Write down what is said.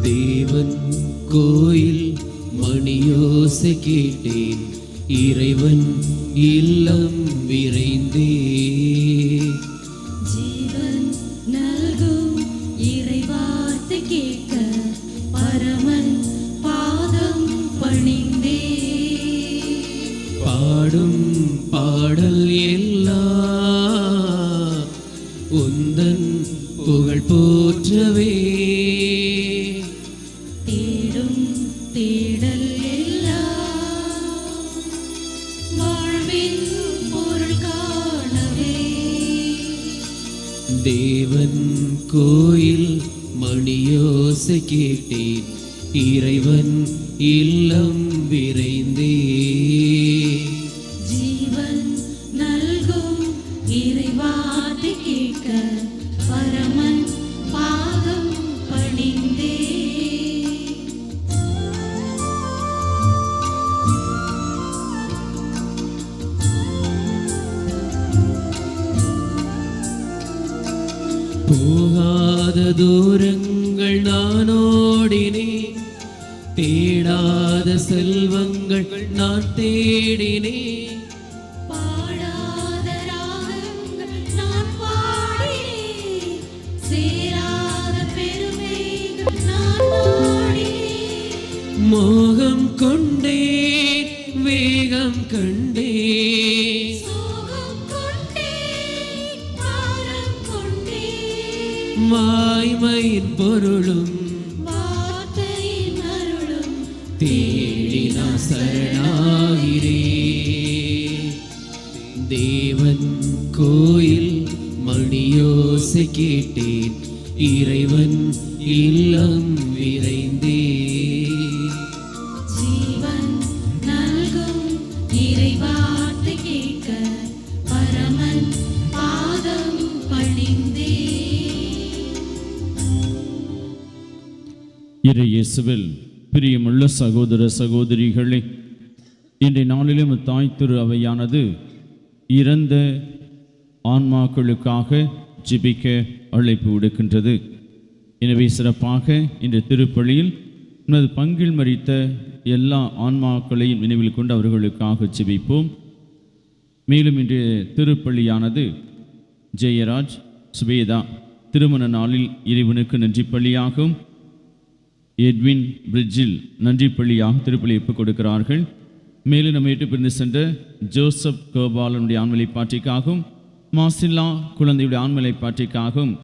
தேவன் கோயில் மணியோசை கேட்டேன். இறைவன் இல்லம் விரைந்தே. ஜீவன் நல்கும் இறைவார்த்தை கேட்க பரமன் பாதம் பணிந்தே. பாடும் பாடல் எல்லாம் உந்தன் புகழ் போற்றவே. தேவன் கோயில் மணியோசை கேட்டேன் இறைவன் இல்லம் விரைந்தே. ஜீவன் நல்கும் இறைவார்த்தை கேட்க பரமன் போகாத தூரங்கள் நான் ஓடினேன். தேடாத செல்வங்கள் நான் தேடினேன். மோகம் கொண்டேன் வேகம் கண்டேன். வாய்மையின் பொருளும் தேடி நான் சரணாகிறே. தேவன் கோயில் மணியோசை கேட்டேன் இறைவன் இல்லம் இறை இயேசுவில் பிரியமுள்ள சகோதர சகோதரிகளே இன்றைய நாளிலும் தாய் திரு அவையானது இறந்த ஆன்மாக்களுக்காக ஜிபிக்க அழைப்பு விடுக்கின்றது. எனவே சிறப்பாக இந்த திருப்பலியில் நமது பங்கில் மறித்த எல்லா ஆன்மாக்களையும் நினைவில் கொண்டு அவர்களுக்காக ஜிபிப்போம். மேலும் இன்றைய திருப்பலியானது ஜெயராஜ் சுவேதா திருமண நாளில் இறைவனுக்கு நன்றி பள்ளியாகும் எட்வின் பிரிட்ஜில் நன்றி பள்ளியாக திருப்பலி ஒப்புக் கொடுக்கிறார்கள். மேலும் நம்ம ஏற்று பிரிந்து சென்ற ஜோசப் கோபாலனுடைய ஆண்மலை பாட்டிக்காகவும் மாசில்லா குழந்தையுடைய ஆண்மலை பாட்டிக்காகவும்